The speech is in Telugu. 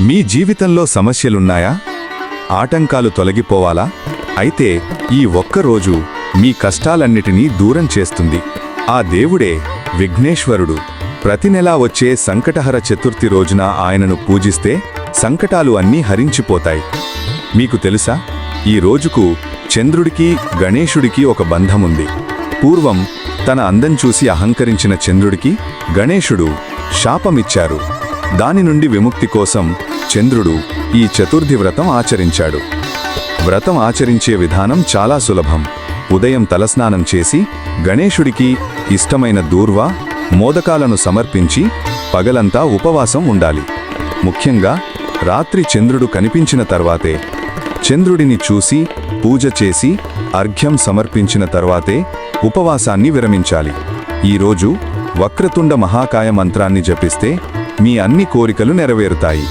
మీ జీవితంలో సమస్యలున్నాయా? ఆటంకాలు తొలగిపోవాలా? అయితే ఈ ఒక్కరోజు మీ కష్టాలన్నిటినీ దూరం చేస్తుంది. ఆ దేవుడే విఘ్నేశ్వరుడు. ప్రతి నెలా వచ్చే సంకటహర చతుర్థి రోజున ఆయనను పూజిస్తే సంకటాలు అన్నీ హరించిపోతాయి. మీకు తెలుసా? ఈ రోజుకు చంద్రుడికి గణేశుడికి ఒక బంధముంది. పూర్వం తన అందం చూసి అహంకరించిన చంద్రుడికి గణేశుడు శాపమిచ్చారు. దాని నుండి విముక్తి కోసం చంద్రుడు ఈ చతుర్థి వ్రతం ఆచరించాడు. వ్రతం ఆచరించే విధానం చాలా సులభం. ఉదయం తలస్నానం చేసి గణేశుడికి ఇష్టమైన దూర్వ మోదకాలను సమర్పించి పగలంతా ఉపవాసం ఉండాలి. ముఖ్యంగా రాత్రి చంద్రుడు కనిపించిన తర్వాతే చంద్రుడిని చూసి పూజ చేసి అర్ఘ్యం సమర్పించిన తర్వాతే ఉపవాసాన్ని విరమించాలి. ఈరోజు వక్రతుండ మహాకాయ మంత్రాన్ని జపిస్తే మీ అన్ని కోరికలు నెరవేరుతాయి.